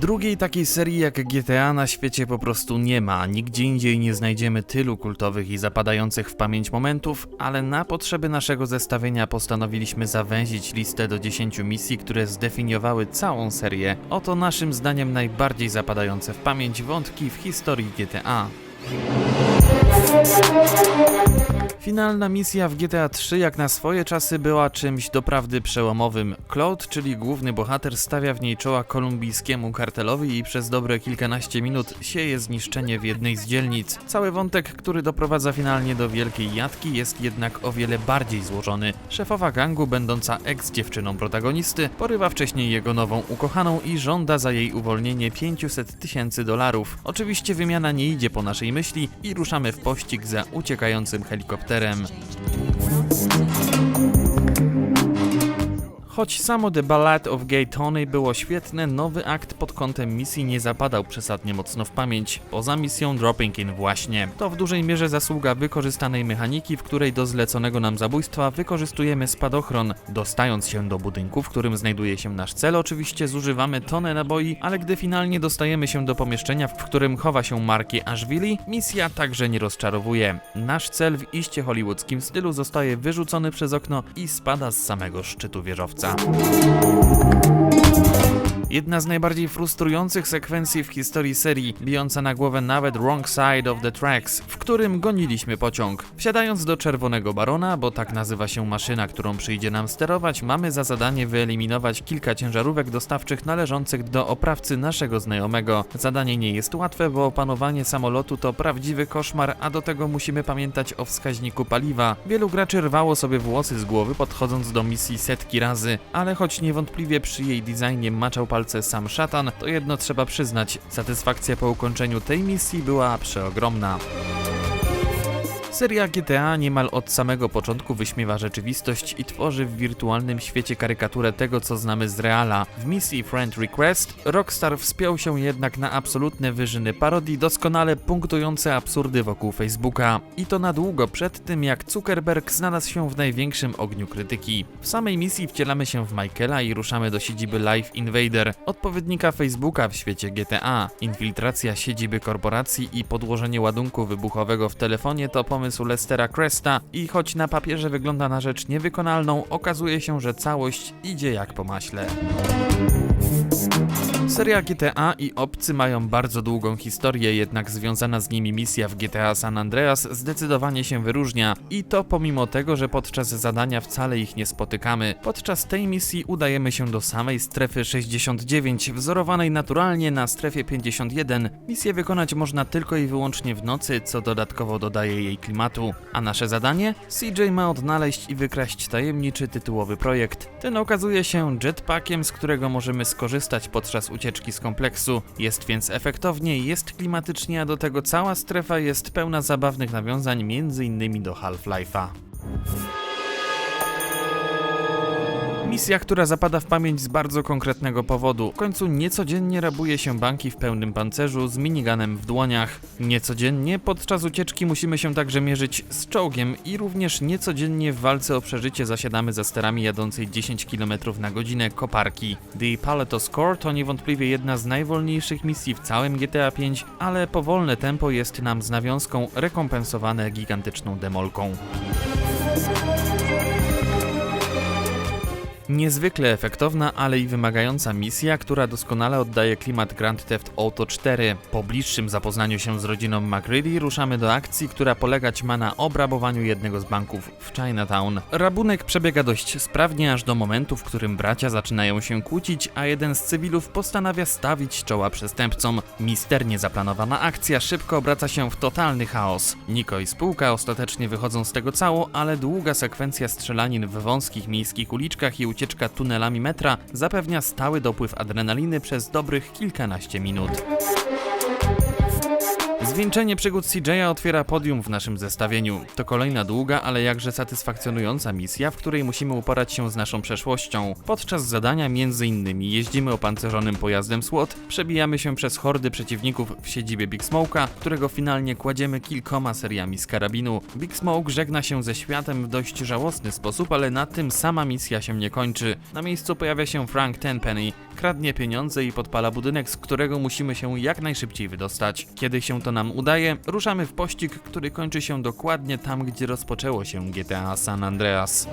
Drugiej takiej serii jak GTA na świecie po prostu nie ma. Nigdzie indziej nie znajdziemy tylu kultowych i zapadających w pamięć momentów, ale na potrzeby naszego zestawienia postanowiliśmy zawęzić listę do 10 misji, które zdefiniowały całą serię. Oto naszym zdaniem najbardziej zapadające w pamięć wątki w historii GTA. Finalna misja w GTA 3 jak na swoje czasy była czymś doprawdy przełomowym. Claude, czyli główny bohater, stawia w niej czoła kolumbijskiemu kartelowi i przez dobre kilkanaście minut sieje zniszczenie w jednej z dzielnic. Cały wątek, który doprowadza finalnie do wielkiej jatki jest jednak o wiele bardziej złożony. Szefowa gangu, będąca ex-dziewczyną protagonisty, porywa wcześniej jego nową ukochaną i żąda za jej uwolnienie 500 tysięcy dolarów. Oczywiście wymiana nie idzie po naszej myśli i ruszamy w pościg za uciekającym helikopterem podcasterem. Choć samo The Ballad of Gay Tony było świetne, nowy akt pod kątem misji nie zapadał przesadnie mocno w pamięć, poza misją Dropping In właśnie. To w dużej mierze zasługa wykorzystanej mechaniki, w której do zleconego nam zabójstwa wykorzystujemy spadochron. Dostając się do budynku, w którym znajduje się nasz cel, oczywiście zużywamy tonę naboi, ale gdy finalnie dostajemy się do pomieszczenia, w którym chowa się Marki Ashvili, misja także nie rozczarowuje. Nasz cel w iście hollywoodzkim stylu zostaje wyrzucony przez okno i spada z samego szczytu wieżowca. Tá. Jedna z najbardziej frustrujących sekwencji w historii serii, bijąca na głowę nawet Wrong Side of the Tracks, w którym goniliśmy pociąg. Wsiadając do Czerwonego Barona, bo tak nazywa się maszyna, którą przyjdzie nam sterować, mamy za zadanie wyeliminować kilka ciężarówek dostawczych należących do oprawcy naszego znajomego. Zadanie nie jest łatwe, bo opanowanie samolotu to prawdziwy koszmar, a do tego musimy pamiętać o wskaźniku paliwa. Wielu graczy rwało sobie włosy z głowy podchodząc do misji setki razy, ale choć niewątpliwie przy jej designie maczał palce sam szatan, to jedno trzeba przyznać, satysfakcja po ukończeniu tej misji była przeogromna. Seria GTA niemal od samego początku wyśmiewa rzeczywistość i tworzy w wirtualnym świecie karykaturę tego, co znamy z reala. W misji Friend Request Rockstar wspiął się jednak na absolutne wyżyny parodii, doskonale punktujące absurdy wokół Facebooka. I to na długo przed tym, jak Zuckerberg znalazł się w największym ogniu krytyki. W samej misji wcielamy się w Michaela i ruszamy do siedziby Live Invader, odpowiednika Facebooka w świecie GTA. Infiltracja siedziby korporacji i podłożenie ładunku wybuchowego w telefonie to pomysł Lestera Cresta i choć na papierze wygląda na rzecz niewykonalną, okazuje się, że całość idzie jak po maśle. Seria GTA i Obcy mają bardzo długą historię, jednak związana z nimi misja w GTA San Andreas zdecydowanie się wyróżnia. I to pomimo tego, że podczas zadania wcale ich nie spotykamy. Podczas tej misji udajemy się do samej strefy 69, wzorowanej naturalnie na strefie 51. Misję wykonać można tylko i wyłącznie w nocy, co dodatkowo dodaje jej klimatu. A nasze zadanie? CJ ma odnaleźć i wykraść tajemniczy tytułowy projekt. Ten okazuje się jetpackiem, z którego możemy skorzystać podczas ucieczki z kompleksu. Jest więc efektownie, jest klimatycznie, a do tego cała strefa jest pełna zabawnych nawiązań, m.in. do Half-Life'a. Misja, która zapada w pamięć z bardzo konkretnego powodu. W końcu niecodziennie rabuje się banki w pełnym pancerzu z miniganem w dłoniach. Niecodziennie podczas ucieczki musimy się także mierzyć z czołgiem i również niecodziennie w walce o przeżycie zasiadamy za sterami jadącej 10 km na godzinę koparki. The Paleto Score to niewątpliwie jedna z najwolniejszych misji w całym GTA V, ale powolne tempo jest nam z nawiązką rekompensowane gigantyczną demolką. Niezwykle efektowna, ale i wymagająca misja, która doskonale oddaje klimat Grand Theft Auto 4. Po bliższym zapoznaniu się z rodziną McReady ruszamy do akcji, która polegać ma na obrabowaniu jednego z banków w Chinatown. Rabunek przebiega dość sprawnie aż do momentu, w którym bracia zaczynają się kłócić, a jeden z cywilów postanawia stawić czoła przestępcom. Misternie zaplanowana akcja szybko obraca się w totalny chaos. Niko i spółka ostatecznie wychodzą z tego cało, ale długa sekwencja strzelanin w wąskich miejskich uliczkach i ucieczka tunelami metra zapewnia stały dopływ adrenaliny przez dobrych kilkanaście minut. Zwieńczenie przygód CJ'a otwiera podium w naszym zestawieniu. To kolejna długa, ale jakże satysfakcjonująca misja, w której musimy uporać się z naszą przeszłością. Podczas zadania innymi jeździmy opancerzonym pojazdem SWAT, przebijamy się przez hordy przeciwników w siedzibie Big Smoke'a, którego finalnie kładziemy kilkoma seriami z karabinu. Big Smoke żegna się ze światem w dość żałosny sposób, ale na tym sama misja się nie kończy. Na miejscu pojawia się Frank Tenpenny, kradnie pieniądze i podpala budynek, z którego musimy się jak najszybciej wydostać. Kiedy się to nam udaje, ruszamy w pościg, który kończy się dokładnie tam, gdzie rozpoczęło się GTA San Andreas.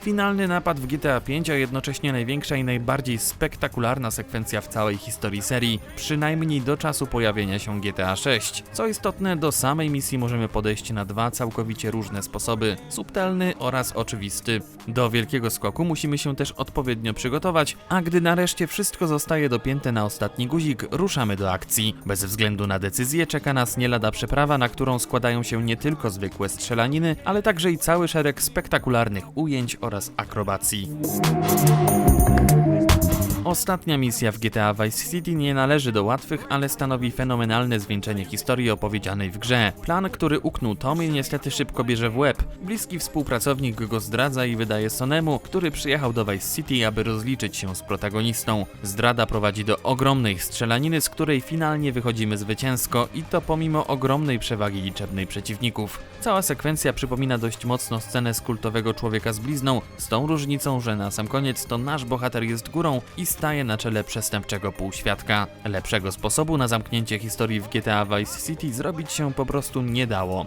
Finalny napad w GTA V, a jednocześnie największa i najbardziej spektakularna sekwencja w całej historii serii, przynajmniej do czasu pojawienia się GTA VI. Co istotne, do samej misji możemy podejść na dwa całkowicie różne sposoby: subtelny oraz oczywisty. Do wielkiego skoku musimy się też odpowiednio przygotować, a gdy nareszcie wszystko zostaje dopięte na ostatni guzik, ruszamy do akcji. Bez względu na decyzję czeka nas nie lada przeprawa, na którą składają się nie tylko zwykłe strzelaniny, ale także i cały szereg spektakularnych ujęć oraz akrobacji. Ostatnia misja w GTA Vice City nie należy do łatwych, ale stanowi fenomenalne zwieńczenie historii opowiedzianej w grze. Plan, który uknął Tommy niestety szybko bierze w łeb. Bliski współpracownik go zdradza i wydaje Sonemu, który przyjechał do Vice City, aby rozliczyć się z protagonistą. Zdrada prowadzi do ogromnej strzelaniny, z której finalnie wychodzimy zwycięsko i to pomimo ogromnej przewagi liczebnej przeciwników. Cała sekwencja przypomina dość mocno scenę z kultowego człowieka z blizną, z tą różnicą, że na sam koniec to nasz bohater jest górą i staje na czele przestępczego półświadka. Lepszego sposobu na zamknięcie historii w GTA Vice City zrobić się po prostu nie dało.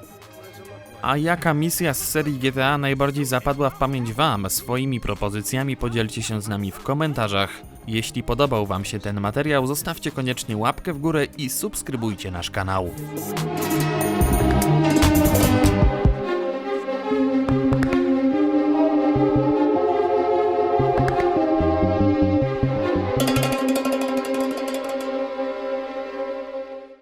A jaka misja z serii GTA najbardziej zapadła w pamięć Wam? Swoimi propozycjami podzielcie się z nami w komentarzach. Jeśli podobał Wam się ten materiał, zostawcie koniecznie łapkę w górę i subskrybujcie nasz kanał.